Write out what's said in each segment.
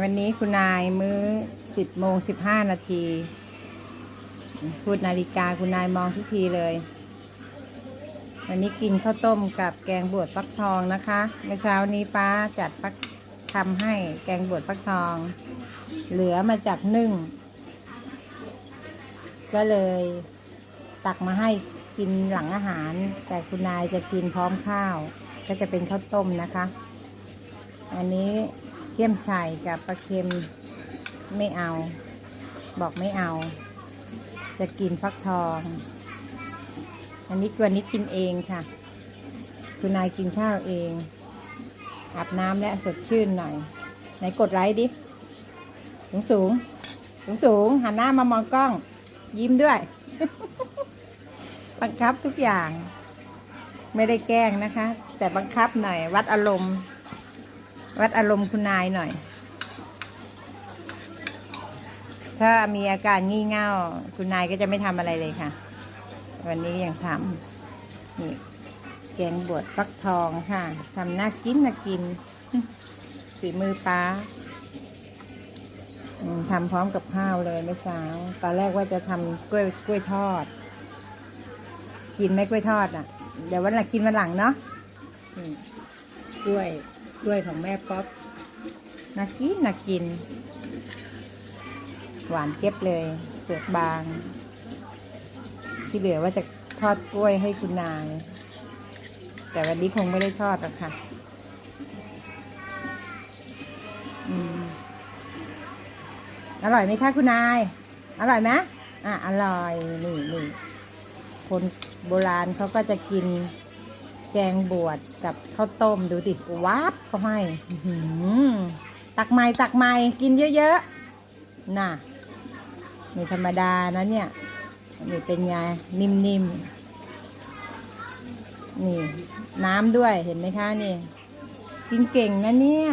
วันนี้คุณนายมื้อสิบโมงสิบห้านาที พูดนาฬิกาคุณนายมองทุกทีเลย วันนี้กินข้าวต้มกับแกงบวชฟักทองนะคะ เมื่อเช้านี้ป้าจัดฟักทำให้แกงบวชฟักทอง เหลือมาจากนึ่ง ก็เลยตักมาให้กินหลังอาหาร แต่คุณนายจะกินพร้อมข้าว ก็จะเป็นข้าวต้มนะคะ อันนี้ เกี๊ยมไช่กับปลาเค็มไม่เอา บอกไม่เอา จะกินฟักทอง อันนี้วันนี้กินเองค่ะ คุณนายกินข้าวเอง อาบน้ำและสดชื่นหน่อย ไหนกดไลค์ดิ สูงสูงสูงสูงหันหน้ามามองกล้อง ยิ้มด้วย บังคับทุกอย่าง ไม่ได้แกล้งนะคะ แต่บังคับหน่อย วัดอารมณ์ วัดอารมณ์คุณนายหน่อย ถ้ามีอาการงี่เง่า คุณนายก็จะไม่ทำอะไรเลยค่ะ วันนี้ยังทำนี่แกงบวชฟักทองค่ะทำน่ากินน่ากินฝีมือป้าทำพร้อมกับข้าวเลยเมื่อเช้า ตอนแรกว่าจะทำกล้วยกล้วยทอด กินไหมกล้วยทอดอะ เดี๋ยววันหลังกินวันหลังเนาะกล้วย กล้วยของแม่ป๊อปน่ากินน่ากิน หวานเก็บเลยเปลือกบาง ที่เหลือว่าจะทอดกล้วยให้คุณนาย แต่วันนี้คงไม่ได้ทอดหรอกค่ะอืมอร่อยไหมคะคุณนาย อร่อยไหมอะ อร่อย นี่นี่คนโบราณเขาก็จะกิน แกงบวชกับข้าวต้มดูดิวับเขาให้หือตักใหม่ตักใหม่กินเยอะๆ น่ะไม่ธรรมดานะเนี่ย นี่เป็นไงนิ่มๆ นี่ น้ำด้วยเห็นไหมคะนี่ กินเก่งนะเนี่ย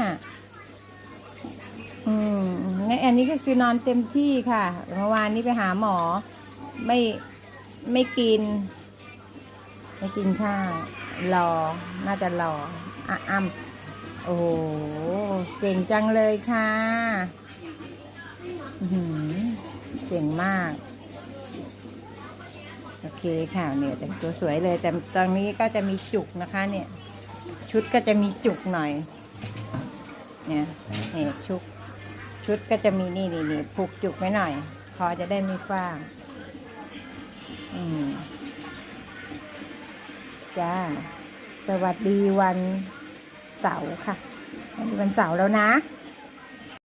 อืมงั้นอันนี้ก็คือนอนเต็มที่ค่ะเมื่อวานนี้ไปหาหมอ ไม่ไม่กิน ไม่กินข้าว รอ น่าจะรออะอ้ำโอ้โห เก่งจังเลยค่ะเก่งมาก โอเคค่ะเนี่ยแต่งตัวสวยเลย แต่ตอนนี้ก็จะมีจุกนะคะ เนี่ย ชุดก็จะมีจุกหน่อย เนี่ยเนี่ยชุดชุดก็จะมีนี่นี่นี่ผูกจุกไว้หน่อยคอจะได้ไม่ฟ้างอืม จ้า สวัสดีวันเสาร์ค่ะวันนี้วันเสาร์แล้วนะ